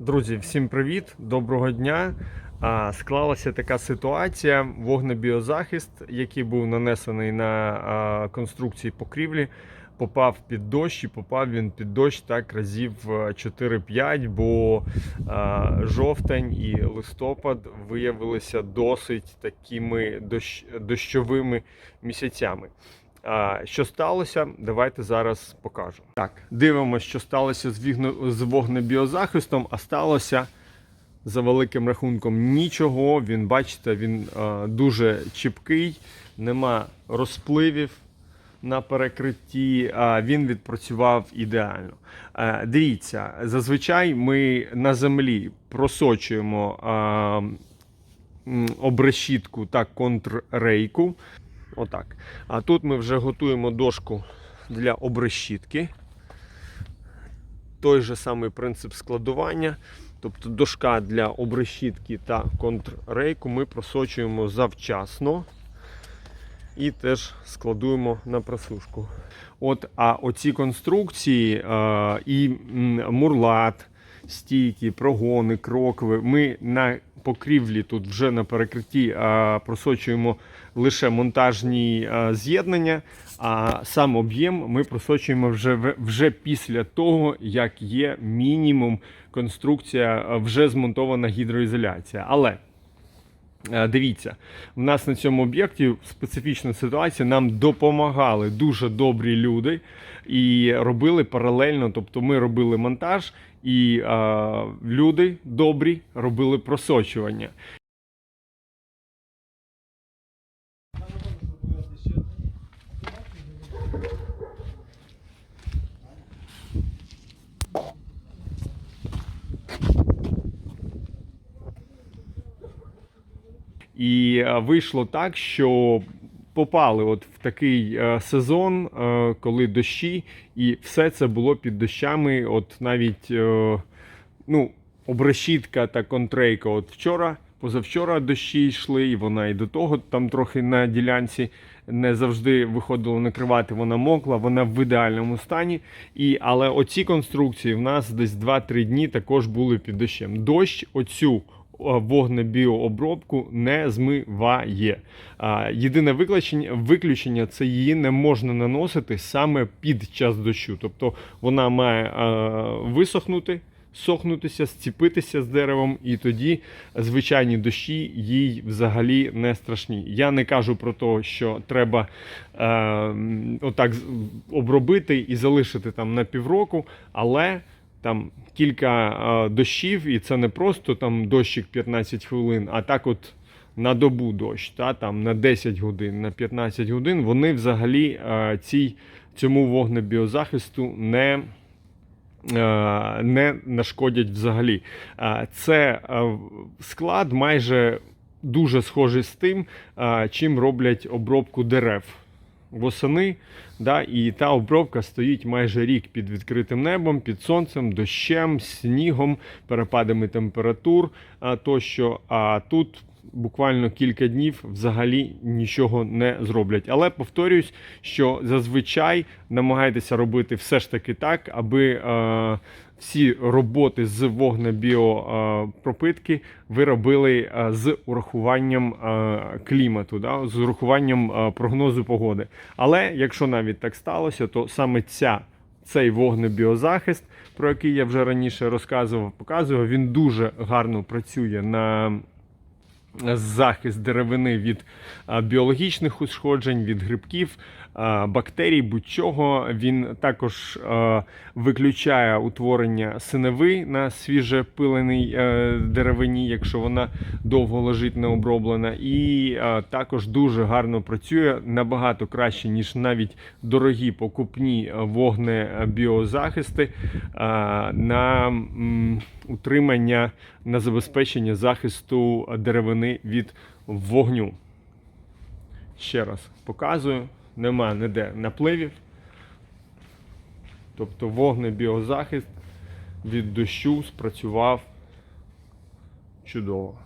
Друзі, всім привіт, доброго дня. Склалася така ситуація. Вогнебіозахист, який був нанесений на конструкції покрівлі, попав під дощ і попав він під дощ так разів е, 4-5, бо жовтень і листопад виявилися досить такими дощ, дощовими місяцями. Що сталося? Давайте зараз покажу. Так, дивимося, що сталося з, вогнебіозахистом, а сталося за великим рахунком нічого. Він, бачите, він дуже чіпкий, нема розпливів на перекритті, він відпрацював ідеально. Дивіться, зазвичай ми на землі просочуємо обрешітку та контррейку. Отак. А тут ми вже готуємо дошку для обрешітки. Той же самий принцип складування. Тобто дошка для обрешітки та контррейку ми просочуємо завчасно і теж складуємо на просушку. От, а оці конструкції е, і мурлат, стійки, прогони, крокви. Ми на покрівлі тут вже на перекритті е, просочуємо лише монтажні е, з'єднання, а сам об'єм ми просочуємо вже, вже після того, як є мінімум конструкція, е, вже змонтована гідроізоляція. Але Е, Дивіться, в нас на цьому об'єкті специфічна ситуація. Нам допомагали дуже добрі люди і робили паралельно. Тобто ми робили монтаж, і е, люди добрі робили просочування. І е, вийшло так, що попали от в такий е, сезон, е, коли дощі, і все це було під дощами. От навіть ну, обрешітка та контрейка. От вчора, позавчора дощі йшли, і вона і до того там трохи на ділянці не завжди виходило накривати, вона мокла, вона в ідеальному стані. І, але оці конструкції в нас десь 2-3 дні також були під дощем. Дощ оцю вогнебіообробку не змиває. Єдине виключення, це її не можна наносити саме під час дощу. Тобто вона має висохнути. Сохнутися, зціпитися з деревом, і тоді звичайні дощі їй взагалі не страшні. Я не кажу про те, що треба е, отак обробити і залишити там на півроку, але там кілька дощів, і це не просто там дощик 15 хвилин, а так от на добу дощ, та, там, на 10 годин, на 15 годин, вони взагалі цій, цьому вогнебіозахисту не, не нашкодять взагалі. Це склад майже дуже схожий з тим, чим роблять обробку дерев восени. Да, і та обробка стоїть майже рік під відкритим небом, під сонцем, дощем, снігом, перепадами температур тощо. А тут буквально кілька днів взагалі нічого не зроблять. Але повторюсь, що зазвичай намагайтеся робити все ж таки так, аби е, всі роботи з вогнебіопропитки ви робили е, з урахуванням е, клімату, да, з урахуванням е, прогнозу погоди. Але якщо навіть так сталося, то саме ця. Цей вогнебіозахист, про який я вже раніше розказував, показував, він дуже гарно працює на захист деревини від біологічних ушкоджень, від грибків, бактерій, будь-чого. Він також виключає утворення синеви на свіжепиленій е, деревині, якщо вона довго лежить необроблена. І також дуже гарно працює набагато краще, ніж навіть дорогі покупні вогнебіозахисти на утримання, на забезпечення захисту деревини від вогню. Ще раз показую, нема ніде напливів. Тобто вогнебіозахист від дощу спрацював чудово.